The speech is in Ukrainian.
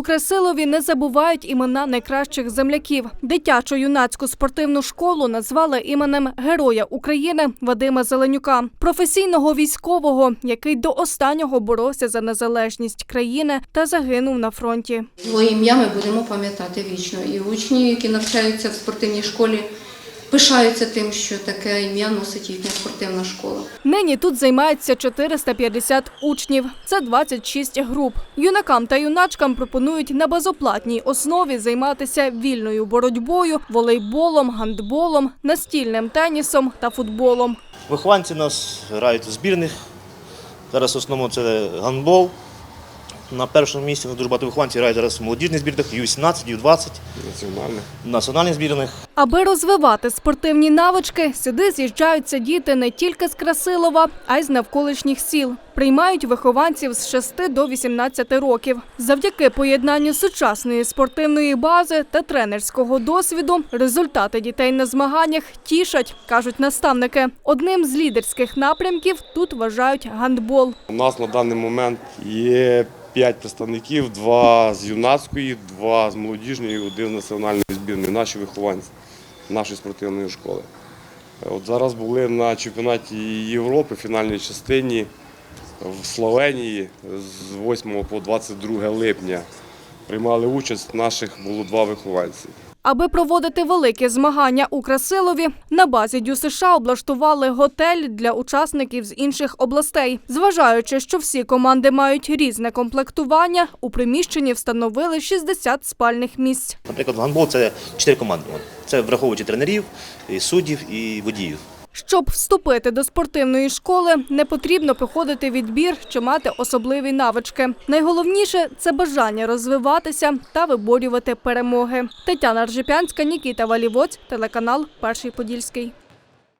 У Красилові не забувають імена найкращих земляків. Дитячу юнацьку спортивну школу назвали іменем Героя України Вадима Зеленюка, професійного військового, який до останнього боровся за незалежність країни та загинув на фронті. Його ім'я ми будемо пам'ятати вічно. І учні, які навчаються в спортивній школі, пишаються тим, що таке ім'я носить їхня спортивна школа. Нині тут займається 450 учнів. Це 26 груп. Юнакам та юначкам пропонують на безоплатній основі займатися вільною боротьбою, волейболом, гандболом, настільним тенісом та футболом. Вихованці нас грають у збірних. Зараз в основному це гандбол. На першому місці у нас дуже багато вихованців грають зараз в молодіжних збірних, Ю-18, Ю-20, Національне. національних збірних. Аби розвивати спортивні навички, сюди з'їжджаються діти не тільки з Красилова, а й з навколишніх сіл. Приймають вихованців з 6 до 18 років. Завдяки поєднанню сучасної спортивної бази та тренерського досвіду результати дітей на змаганнях тішать, кажуть наставники. Одним з лідерських напрямків тут вважають гандбол. У нас на даний момент є п'ять представників: два з юнацької, два з молодіжної, один з національної збірної. Наші вихованці нашої спортивної школи. От зараз були на чемпіонаті Європи фінальній частині в Словенії з 8 по 22 липня. Приймали участь. Наших було два вихованці. Аби проводити великі змагання у Красилові, на базі ДЮСШ США облаштували готель для учасників з інших областей. Зважаючи, що всі команди мають різне комплектування, у приміщенні встановили 60 спальних місць. Наприклад, гандбол це чотири команди. Це враховуючи тренерів, суддів і водіїв. Щоб вступити до спортивної школи, не потрібно проходити відбір чи мати особливі навички. Найголовніше це бажання розвиватися та виборювати перемоги. Тетяна Ржепянська, Нікіта Валівоць, телеканал Перший Подільський.